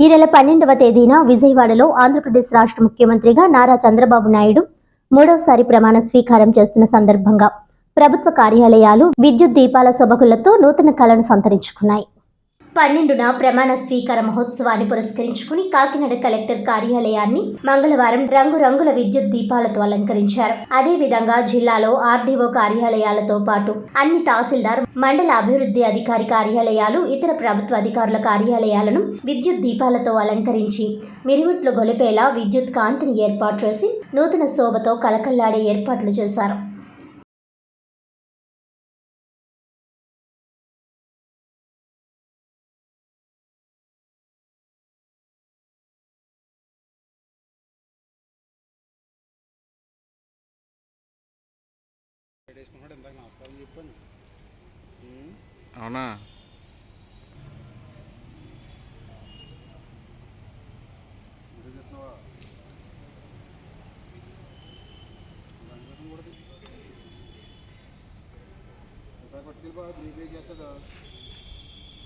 ఈ నెల పన్నెండవ తేదీన విజయవాడలో ఆంధ్రప్రదేశ్ రాష్ట్ర ముఖ్యమంత్రిగా నారా చంద్రబాబు నాయుడు మూడవసారి ప్రమాణ స్వీకారం చేస్తున్న సందర్భంగా ప్రభుత్వ కార్యాలయాలు విద్యుత్ దీపాల శుభకులతో నూతన కళను సంతరించుకున్నాయి. పన్నెండున ప్రమాణ స్వీకార మహోత్సవాన్ని పురస్కరించుకుని కాకినాడ కలెక్టర్ కార్యాలయాన్ని మంగళవారం రంగురంగుల విద్యుత్ దీపాలతో అలంకరించారు. అదేవిధంగా జిల్లాలో ఆర్డీఓ కార్యాలయాలతో పాటు అన్ని తహసీల్దార్ మండల అభివృద్ధి అధికారి కార్యాలయాలు ఇతర ప్రభుత్వ అధికారుల కార్యాలయాలను విద్యుత్ దీపాలతో అలంకరించి మిరుమిట్లు గొలిపేలా విద్యుత్ కాంతిని ఏర్పాటు చేసి నూతన శోభతో కలకల్లాడే ఏర్పాట్లు చేశారు. వేసుకున్నాడు ఇందాక నమస్కారం చెప్పాను. అవునా. ఒకసారి పట్టుకెళ్ళిపో బ్రీఫ్ చేస్తుందా